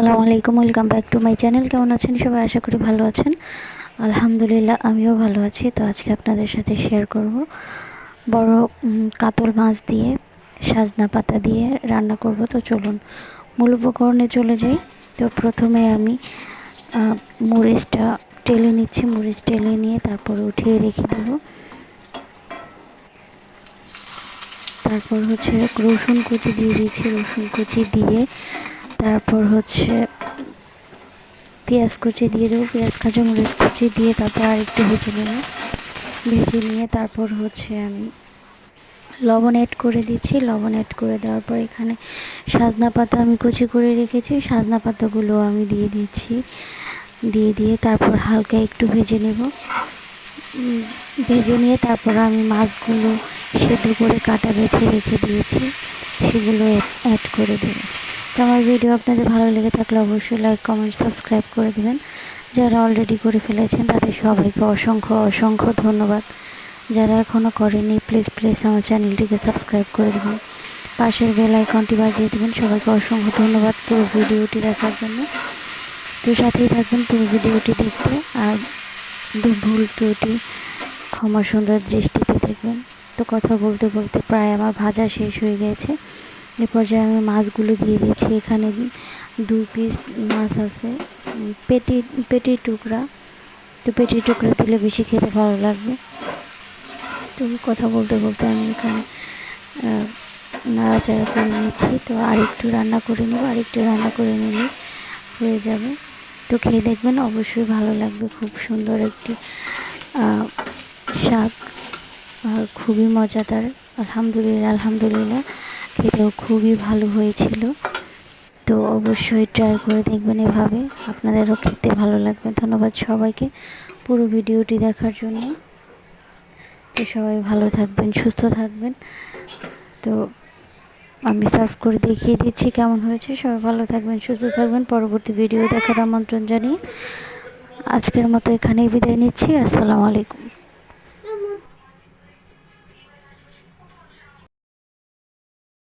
আসসালামু আলাইকুম welcome back to my channel. কেমন আছেন সবাই? আশা করি ভালো আছেন। আলহামদুলিল্লাহ, আমিও ভালো আছি। তো আজকে আপনাদের সাথে শেয়ার করব। বড় কাতল মাছ দিয়ে, সাজনা পাতা দিয়ে রান্না করব। তো চলুন, মূল উপকরণে চলে যাই। তো প্রথমে আমি মরিচটা টেলে নিচ্ছি। মরিচ টেলে নিয়ে তারপরে উঠিয়ে রেখে দেবো। তারপর হচ্ছে রসুন কুচি দিয়ে দিয়েছি। রসুন কুচি দিয়ে তারপর হচ্ছে পেঁয়াজ কুচি দিয়ে দেবো। পেঁয়াজ কাঁচামরিচ কুচি দিয়ে তারপর আরেকটু ভেজে নেব। ভেজে নিয়ে তারপর হচ্ছে আমি লবণ অ্যাড করে দিচ্ছি। লবণ অ্যাড করে দেওয়ার পর এখানে সাজনা পাতা আমি কুচি করে রেখেছি। সাজনা পাতাগুলো আমি দিয়ে দিচ্ছি। দিয়ে দিয়ে তারপর হালকা একটু ভেজে নেব। ভেজে নিয়ে তারপর আমি মাছগুলো সেদ্ধ করে কাটা বেছে রেখে দিয়েছি। সেগুলো অ্যাড করে দেবো। তো আমার ভিডিও আপনাদের ভালো লেগে থাকলে অবশ্যই লাইক কমেন্ট সাবস্ক্রাইব করে দেবেন। যারা অলরেডি করে ফেলেছেন, তাদের সবাইকে অসংখ্য অসংখ্য ধন্যবাদ। যারা এখনও করেনি প্লিজ প্লিজ আমার চ্যানেলটিকে সাবস্ক্রাইব করে দেবেন। পাশের বেল আইকনটি বাজিয়ে দেবেন। সবাইকে অসংখ্য ধন্যবাদ পুরো ভিডিওটি দেখার জন্য। তো সাথেই থাকবেন পুরো ভিডিওটি দেখতে। আর দু ভুল ত্রুটি ক্ষমা সুন্দর দৃষ্টিতে দেখবেন। তো কথা বলতে বলতে প্রায় আমার ভাজা শেষ হয়ে গেছে। এ পর্যায়ে আমি মাছগুলো দিয়ে দিয়েছি, এখানে দু পিস মাছ আছে পেটি, পেটির টুকরা। তো পেটির টুকরা দিলে বেশি খেতে ভালো লাগবে। তো কথা বলতে বলতে আমি এখানে নাড়াচাড়া করে নিচ্ছি। তো আরেকটু রান্না করে নেব, আরেকটু রান্না করে নিলে হয়ে যাবে। তো খেয়ে দেখবেন, অবশ্যই ভালো লাগবে। খুব সুন্দর একটি শাক, আর খুবই মজাদার। আলহামদুলিল্লাহ আলহামদুলিল্লাহ। খেতেও খুবই ভালো হয়েছিল। তো অবশ্যই ট্রাই করে দেখবেন এভাবে। আপনাদেরও খেতে ভালো লাগবে। ধন্যবাদ সবাইকে পুরো ভিডিওটি দেখার জন্য। তো সবাই ভালো থাকবেন, সুস্থ থাকবেন। তো আমি সার্ভ করে দেখিয়ে দিচ্ছি কেমন হয়েছে। সবাই ভালো থাকবেন, সুস্থ থাকবেন। পরবর্তী ভিডিও দেখার আমন্ত্রণ জানিয়ে আজকের মতো এখানেই বিদায় নিচ্ছি। আসসালামু আলাইকুম।